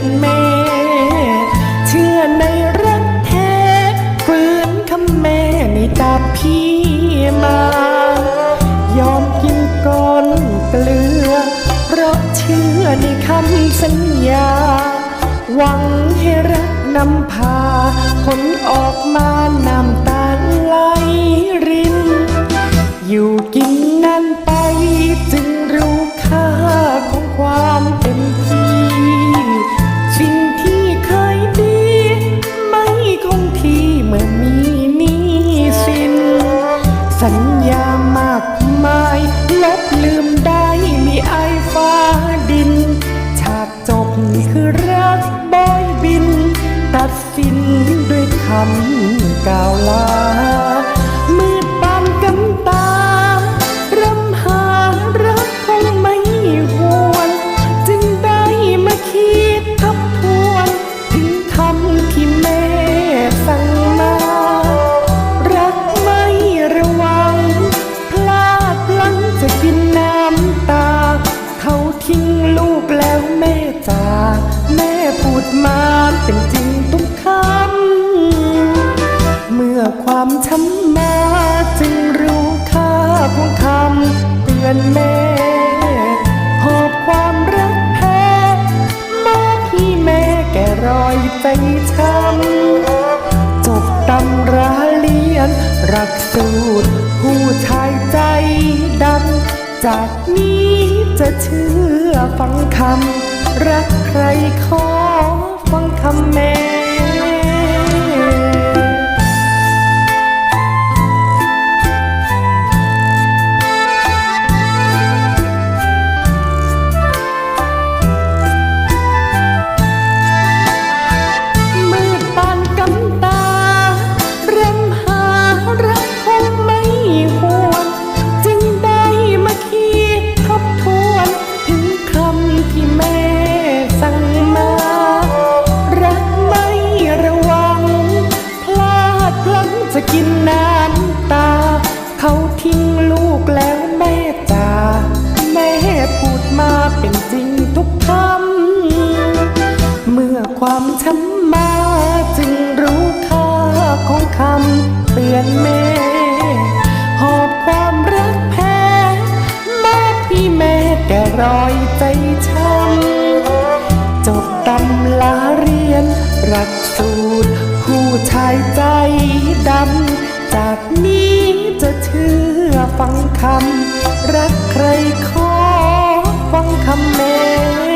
อนเมเชื่อในรักแท้ฝืนคำแม่ในตาพี่มา ยอมกินก้อนเกลือ เพราะเชื่อในคำสัญญา หวังให้รักนำพาผลออกมานำตา ด้วยคำกล่าวลา มืดปานกำตารำหารักคงไม่หวน จึงได้มาคิดทบทวน ถึงคำที่แม่สั่งมา รักไม่ระวัง พลาดพลั้งจะกินน้ำตา เขาทิ้งลูกแล้วแม่จากแม่พูดมาเป็นจริง ใจช้ำจบตำราเรียน รักสูตร ผู้ชายใจดำจากนี้จะเชื่อฟังคำ รักใครขอฟังคำแม่ อนแม่หอบความรักแพ้มอบพี่แม่แก่รอยใจช้ำจบตำลาเรียน รักสูตร ผู้ชายใจดำ จากนี้จะเชื่อฟังคำ รักใครขอฟังคำแม่